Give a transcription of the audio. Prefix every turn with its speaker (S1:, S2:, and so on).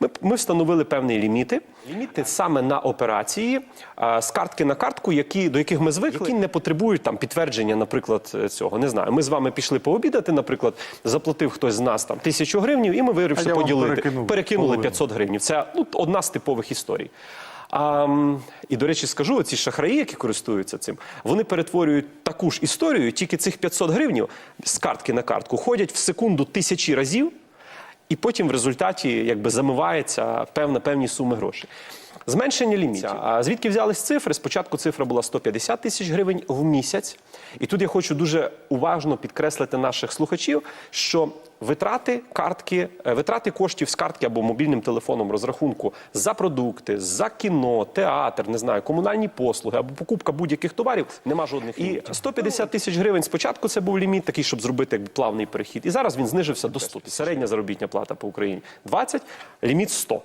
S1: Ми, ми встановили певні ліміти. Ліміти саме на операції а, з картки на картку, які, до яких ми звикли, які не потребують там підтвердження, наприклад, е, цього. Не знаю. Ми з вами пішли пообідати, наприклад, заплатив хтось з нас там тисячу гривнів, і ми вирішили поділити.
S2: перекинув
S1: Перекинули
S2: половину.
S1: 500 гривень. Це ну, одна з типових історій. А, і, до речі, скажу, ці шахраї, які користуються цим, вони перетворюють таку ж історію, тільки цих 500 гривень з картки на картку ходять в секунду тисячі разів, і потім в результаті якби замивається певна певні суми грошей. Зменшення лімітів. А звідки взялись цифри? Спочатку цифра була 150 тисяч гривень в місяць. І тут я хочу дуже уважно підкреслити наших слухачів, що витрати картки, е, витрати коштів з картки або мобільним телефоном розрахунку за продукти, за кіно, театр, не знаю, комунальні послуги або покупка будь-яких товарів нема жодних. І 150 тисяч гривень спочатку це був ліміт, такий, щоб зробити якби плавний перехід. І зараз він знижився до 100. Середня заробітня плата по Україні 20, ліміт 100.